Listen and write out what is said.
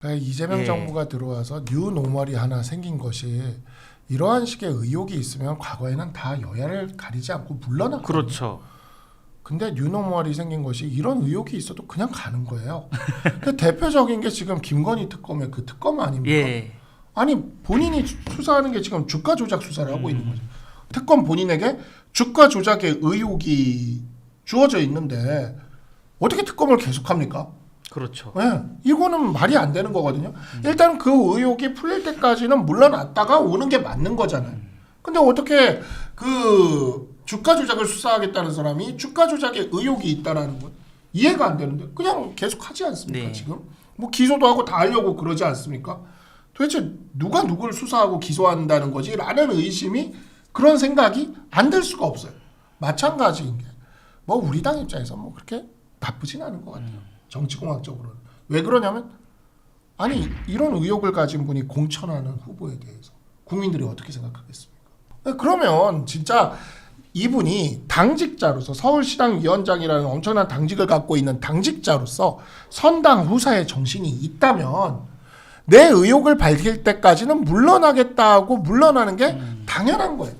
그러니까 이재명 예. 정부가 들어와서 뉴 노멀이 하나 생긴 것이 이러한 식의 의혹이 있으면 과거에는 다 여야를 가리지 않고 물러났거든요. 그렇죠. 근데 뉴노멀이 생긴 것이 이런 의혹이 있어도 그냥 가는 거예요. 그 대표적인 게 지금 김건희 특검의 그 특검 아닙니까? 예. 아니 본인이 수- 수사하는 게 지금 주가 조작 수사를 하고 있는 거죠. 특검 본인에게 주가 조작의 의혹이 주어져 있는데 어떻게 특검을 계속합니까? 그렇죠. 예, 이거는 말이 안 되는 거거든요. 일단 그 의혹이 풀릴 때까지는 물러났다가 오는 게 맞는 거잖아요. 근데 어떻게 그 주가 조작을 수사하겠다는 사람이 주가 조작의 의혹이 있다라는 건 이해가 안 되는데 그냥 계속 하지 않습니까 네. 지금? 뭐 기소도 하고 다 하려고 그러지 않습니까? 도대체 누가 누구를 수사하고 기소한다는 거지? 라는 의심이 그런 생각이 안 들 수가 없어요. 마찬가지인 게 뭐 우리 당 입장에서 뭐 그렇게 나쁘진 않은 것 같아요. 정치공학적으로는 왜 그러냐면 아니 이런 의혹을 가진 분이 공천하는 후보에 대해서 국민들이 어떻게 생각하겠습니까? 네, 그러면 진짜 이분이 당직자로서 서울시당 위원장이라는 엄청난 당직을 갖고 있는 당직자로서 선당 후사의 정신이 있다면 내 의혹을 밝힐 때까지는 물러나겠다고 물러나는 게 당연한 거예요.